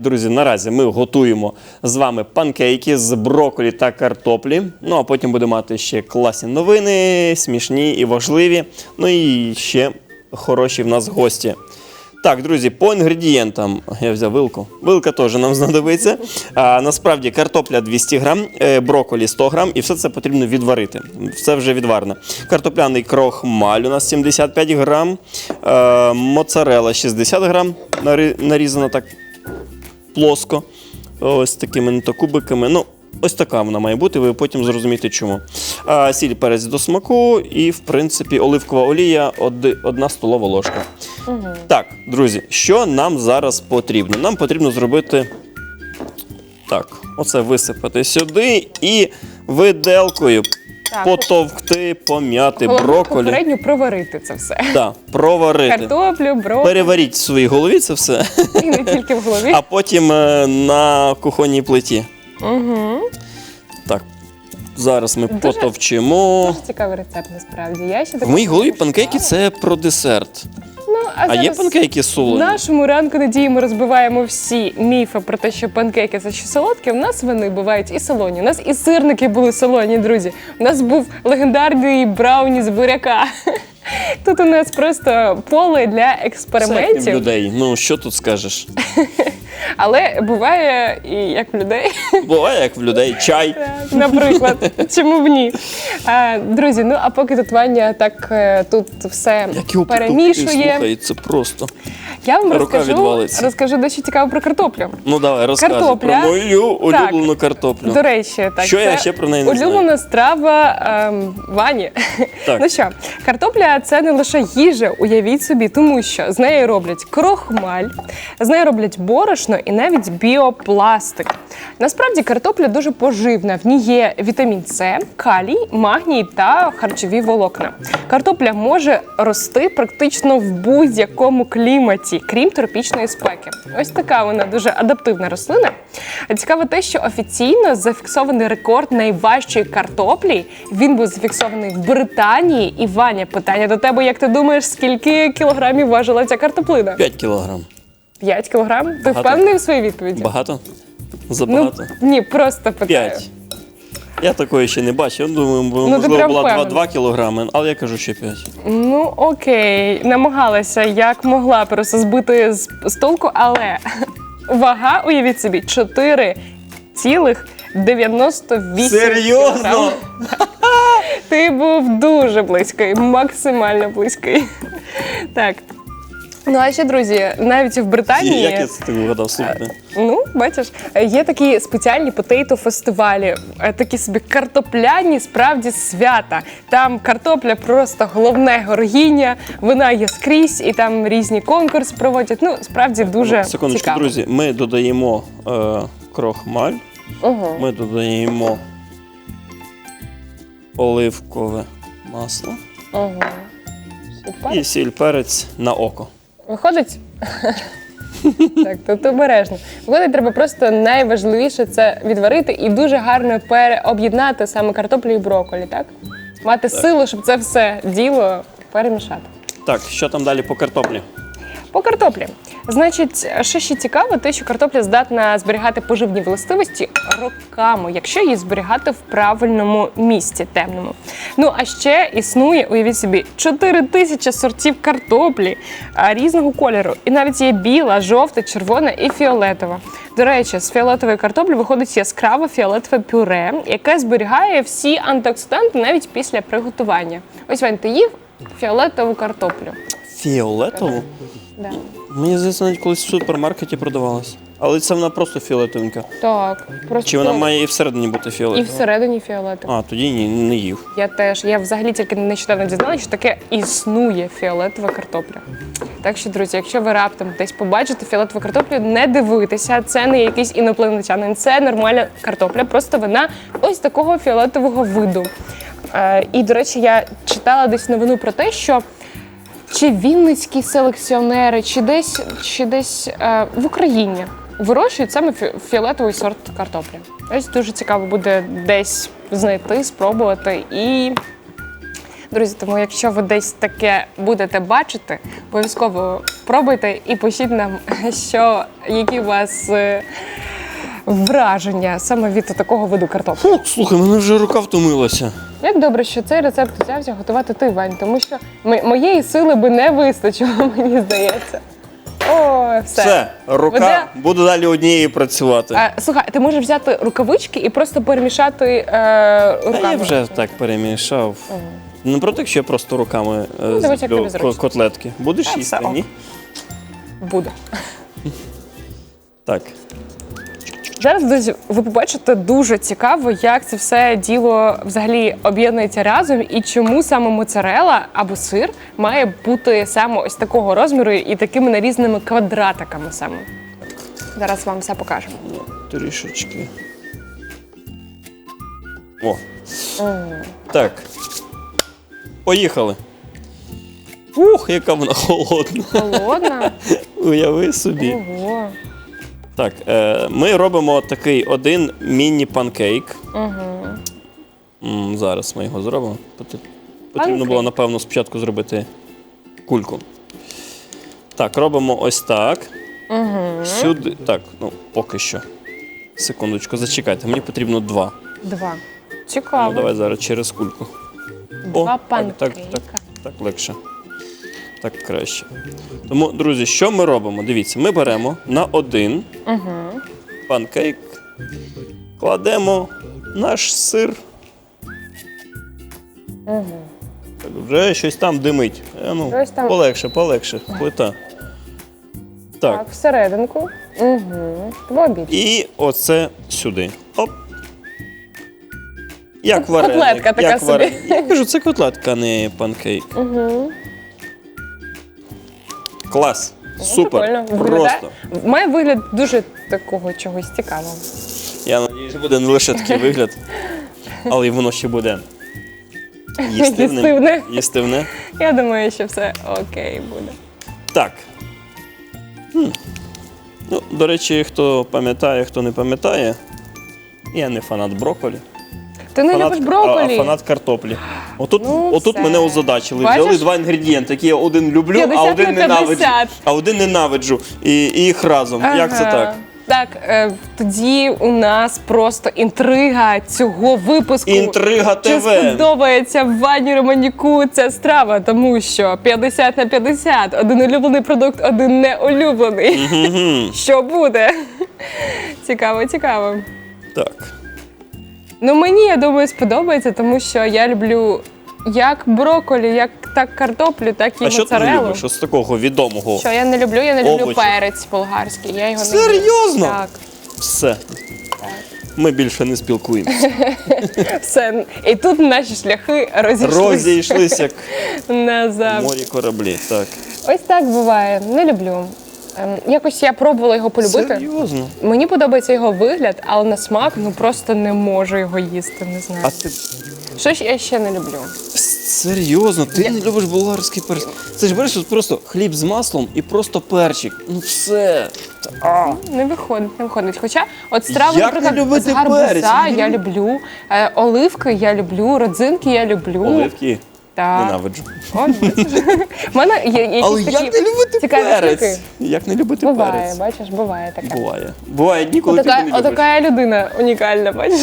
Друзі, наразі ми готуємо з вами панкейки з брокколі та картоплі. Ну а потім будемо мати ще класні новини, смішні і важливі. Ну і ще хороші в нас гості. Так, друзі, по інгредієнтам я взяв вилку. Вилка теж нам знадобиться. А, насправді картопля 200 грам, е, брокколі 100 грам, і все це потрібно відварити. Все вже відварено. Картопляний крохмаль у нас 75 грам, е, моцарела 60 грам, нарі- нарізана так плоско. Ось такими кубиками. Ну, ось така вона має бути, ви потім зрозумієте чому. А, сіль перець до смаку і, в принципі, оливкова олія одна столова ложка. Так, друзі, що нам зараз потрібно? Нам потрібно зробити. Так, оце висипати сюди і виделкою Так. потовкти, пом'яти Головне брокколі. попередньо проварити це все. Так, проварити. Картоплю, брокколі, Переваріть в своїй голові це все. і не тільки в голові. а потім е, на кухонній плиті. Угу. Так, зараз ми Дуже- потовчимо. Дуже цікавий рецепт насправді. Я ще В такого моїй голові панкейки це про десерт. А, А є панкейки В нашому ранку надії ми розбиваємо всі міфи про те, що панкейки це що солодкі. У нас вони бувають і солоні. У нас і сирники були солоні, друзі. У нас був легендарний брауні з буряка. Тут у нас просто поле для Це як і в експериментів, людей. Ну що тут скажеш? але буває і як в людей. Буває як в людей. Чай. Наприклад, чому б ні? Друзі, ну а поки тут Ваня так е, тут все перемішує, слухай, це просто. Я вам рука розкажу, відвалиться. розкажу дещо цікаво про картоплю. Ну давай, розказуй Картопля. про мою улюблену картоплю. До речі, так Що я це ще про неї не улюблена страва ем, Вані. Так. Ну що, картопля це не лише їжа, уявіть собі, тому що з нею роблять крохмаль, з нею роблять борошно і навіть біопластик. Насправді картопля дуже поживна. В ній є вітамін С, калій, магній та харчові волокна. Картопля може рости практично в будь-якому кліматі, крім тропічної спеки. Ось така вона дуже адаптивна рослина. А Цікаво те, що офіційно зафіксований рекорд найважчої картоплі. Він був зафіксований в Британії. І Ваня, питання до тебе: як ти думаєш, скільки кілограмів важила ця картоплина? 5 кілограм. 5 кілограм? Ти Багато. впевнений в своїй відповіді? Багато? Ну, Забагато? ні, просто питаю. 5. Я такої ще не бачив. Думаю, Ну, можливо, прям була 2, впевнений. 2 кілограми, але я кажу, що 5. Ну окей, намагалася як могла просто збити з, з толку, але вага, уявіть собі, 4,98 Серйозно? кілограм. Ти був дуже близький, максимально близький. Так. Ну а ще, друзі, навіть в Британії. Як я це так вгадав? Слухайте. Ну, бачиш, е, є такі спеціальні потейто фестивалі, е, такі собі картопляні справді свята. Там картопля просто головне горгіння, вона є скрізь, і там різні конкурси проводять. Ну, справді дуже Секундочку, цікаво. друзі, ми додаємо е, крохмаль, Угу. ми додаємо оливкове масло. Супер. і сіль перець на око. Виходить? так, тут обережно. Виходить, треба просто найважливіше це відварити і дуже гарно переоб'єднати саме картоплю і брокколі, так? Мати силу, щоб це все діло перемішати. Так, що там далі по картоплі? По картоплі. Значить, що ще цікаво, те, що картопля здатна зберігати поживні властивості роками, якщо її зберігати в правильному місці темному. Ну а ще існує, уявіть собі, 4 тисячі сортів картоплі різного кольору. І навіть є біла, жовта, червона і фіолетова. До речі, з фіолетової картоплі виходить яскраве фіолетове пюре, яке зберігає всі антиоксиданти навіть після приготування. Ось Вань, ти їв фіолетову картоплю. Фіолетову? Да. Мені здається, навіть колись в супермаркеті продавалась. Але це вона просто фіолетовенька. Так, просто Чи вона має і всередині бути і фіолетова? всередині фіолетово. А, тоді ні, не їв. Я теж. Я взагалі тільки нещодавно дізналася, що таке існує фіолетова картопля. Так що, друзі, якщо ви раптом десь побачите фіолетову картоплю, не дивуйтеся, це не якийсь інопланетянин, це нормальна картопля, просто вона ось такого фіолетового виду. Е, і, до речі, я читала десь новину про те, що чи вінницькі селекціонери, чи десь, чи десь е, в Україні вирощують саме фі- фіолетовий сорт картоплі. Ось дуже цікаво буде десь знайти, спробувати і Друзі, тому якщо ви десь таке будете бачити, обов'язково пробуйте і пишіть нам, що які у вас е, враження саме від такого виду картоплі. Фу, слухай, мене вже рука втомилася. Як добре, що цей рецепт взявся готувати ти, Вань, тому що моєї сили би не вистачило, мені здається. О, все. Все, рука, Веде- буду далі однією працювати. А, слухай, ти можеш взяти рукавички і просто перемішати е, руками. я вже так перемішав. Не проти, якщо я просто руками е, як зроблю ко- котлетки. Будеш Та, їсти? Ні? Буду. Так. Зараз ви побачите дуже цікаво, як це все діло взагалі об'єднується разом, і чому саме моцарела або сир має бути саме ось такого розміру і такими нарізними квадратиками саме. Зараз вам все покажемо. Трішечки. О. Так. Поїхали. Ух, яка вона холодна. Холодна. Уяви собі. Ого. Так, е, ми робимо такий один міні-панкейк. М, зараз ми його зробимо. Пот- Потрібно було, напевно, спочатку зробити кульку. Так, робимо ось так. Сюди. Так, ну, поки що. Секундочку, зачекайте, мені потрібно два. Два. Ну, Цікаво. давай зараз через кульку. Два так, так, панкейка. так, так легше. Так краще. Тому, друзі, що ми робимо? Дивіться, ми беремо на один панкейк, кладемо наш сир. Так, вже щось там димить. Е, ну, Щось там- Полегше, полегше. Плита. Так. Так, всерединку. Угу. В обід. І оце сюди. Оп. Як вареник. Котлетка така як собі. Я кажу, це котлетка, а не панкейк. Угу. Клас. Супер. Прикольно. Виглядає- Просто. Має вигляд дуже такого чогось цікавого. Я надіюсь, буде не лише такий вигляд, але й воно ще буде. Їстивне. Їстивне. Я думаю, що все окей буде. Так. Хм. Ну, до речі, хто пам'ятає, хто не пам'ятає, я не фанат брокколі. Ти не любиш брокколі? А, фанат картоплі. Отут, Ну, отут все. мене озадачили. Бачиш? Взяли два інгредієнти, які я один люблю, 50 а один на ненавиджу. А один ненавиджу. І, і їх разом. Як це Ага. так? Так, е, тоді у нас просто інтрига цього випуску. Інтрига Чи ТВ. сподобається Вані Романюку ця страва, тому що 50 на 50, один улюблений продукт, один неулюблений. Що буде? Цікаво, цікаво. Так. Ну мені, я думаю, сподобається, тому що я люблю як брокколі, як так картоплю, так і А що ти не моцарелу. любиш з такого відомого? Що я не люблю? Я не люблю Овочі. перець болгарський. Я його не люблю. Серйозно? Так. Все. Ми більше не спілкуємося. Все. І тут наші шляхи розійшлися Розійшлися як в назад. морі кораблі. Так. Ось так буває. Не люблю. Ем, Якось я пробувала його полюбити. Серйозно. Мені подобається його вигляд, але на смак ну просто не можу його їсти. Не знаю. А ти Що ж я ще не люблю? серйозно, ти не любиш болгарський перець? Це ж береш от просто хліб з маслом і просто перчик. Ну все. А. Не виходить, не виходить. Хоча от страви, Як не наприклад, любити з гарбуза перець? я люблю, е, оливки я люблю, родзинки я люблю. Оливки Так. ненавиджу. Бачиш. У мене є якісь Але такі як не любити цікаві перець? штуки. Як не любити Буває, перець? бачиш, буває таке. Буває. Буває дні, коли ти Отака, не любиш. отака людина унікальна, бачиш?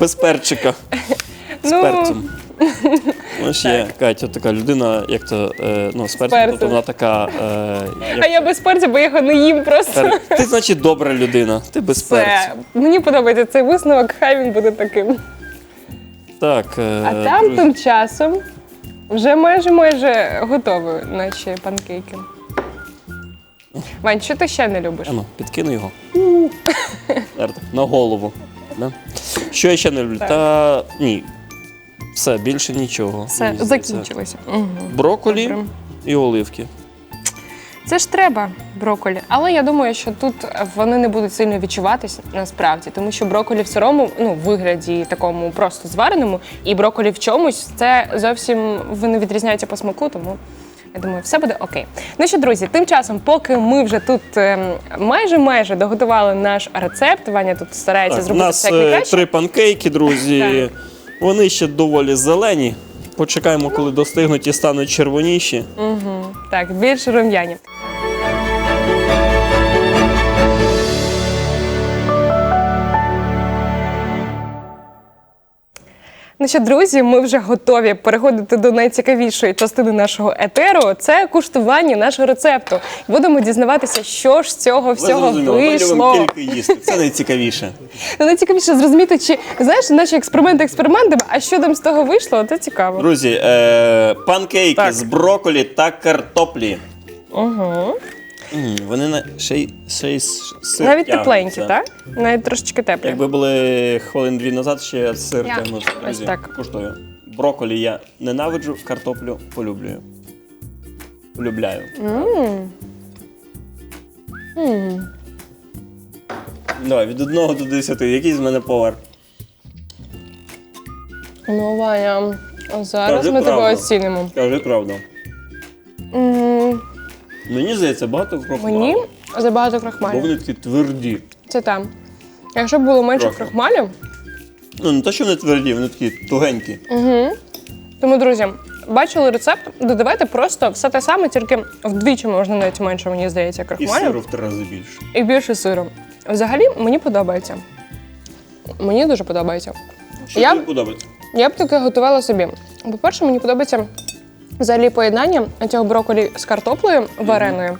Без перчика. З Ну. перцем. Ще є Катя, така людина, як то е, ну, з перцем, перцем. тобто вона така. Е, як А я без перця, бо я його не їм просто. пер- Ти, значить, добра людина. Ти без Це, перцю. мені подобається цей висновок, хай він буде таким. Так, е, А там друзі, тим часом вже майже майже готові наші панкейки. Вань, що ти ще не любиш? Ану, ну, підкину його. На голову. Да? Що я ще не люблю? Так. Та ні. Все, більше нічого. Все, мені здається. закінчилося. Угу. Броколі Добре. і оливки. Це ж треба броколі. Але я думаю, що тут вони не будуть сильно відчуватись насправді, тому що броколі в сирому, ну, вигляді такому просто звареному, і броколі в чомусь це зовсім вони відрізняються по смаку, тому. Я думаю, все буде окей. Ну що, друзі, тим часом, поки ми вже тут ем, майже майже доготували наш рецепт, Ваня тут старається Так, у зробити нас все як е, три панкейки, друзі. Вони ще доволі зелені. Почекаємо, коли достигнуть і стануть червоніші. Угу. Так, більш рум'яні. Ну що, друзі, ми вже готові переходити до найцікавішої частини нашого етеру. Це куштування нашого рецепту. Будемо дізнаватися, що ж з цього всього ми вийшло. любимо тільки їсти. Це найцікавіше. Ну, Найцікавіше зрозуміти, чи знаєш, наші експерименти експериментами, а що там з того вийшло, це цікаво. Друзі, е, панкейки Так. з броколі та картоплі. Угу. М, вони на ще й ще й с- сир Навіть тепленькі, так? Навіть трошечки теплі. Якби були хвилин дві назад, ще сир Я. тягнувся. Ось Друзі, так. куштую. Броколі я ненавиджу, картоплю полюблюю. Полюбляю. Давай, від 1 до 10. Який з мене повар? Ну, Ваня, зараз Кажи ми тебе правду. оцінимо. Скажи правду. М, Мені здається, багато крохмалу. Мені забагато Бо вони такі тверді. Це там. Якщо б було менше Трохи. крахмалю, Ну, не те, що вони тверді, вони такі тугенькі. тому, друзі, бачили рецепт, додавайте просто все те саме, тільки вдвічі можна навіть менше, мені здається, І крахмалю. сиру в три рази більше. І більше сиру. Взагалі, мені подобається. Мені дуже подобається. Що Я- тобі подобається? Я б таке готувала собі. По-перше, мені подобається взагалі поєднання цього брокколі з картоплею вареною.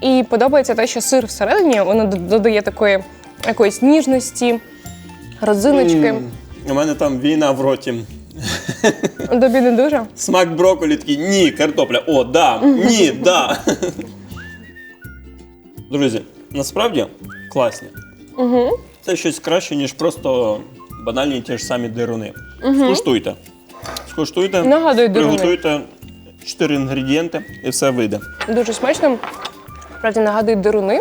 І подобається те, що сир всередині воно додає такої якоїсь ніжності, родзиночки. М, У мене там війна в роті. Тобі не дуже. Смак брокколі такий, ні, картопля. О, да, ні, да. Друзі, насправді класні. Угу. Це щось краще, ніж просто банальні ті ж самі дируни. Скуштуйте. Скуштуйте, Нагадуй дируни. приготуйте 4 інгредієнти і все вийде. Дуже смачно. Справді нагадують дируни.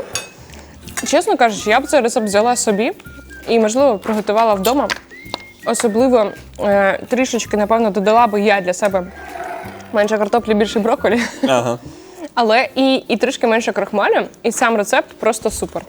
Чесно кажучи, я б цей рецепт взяла собі і, можливо, приготувала вдома. Особливо е, трішечки, напевно, додала би я для себе менше картоплі, більше брокколі. Ага. Але і, і трішки менше крахмалю, і сам рецепт просто супер.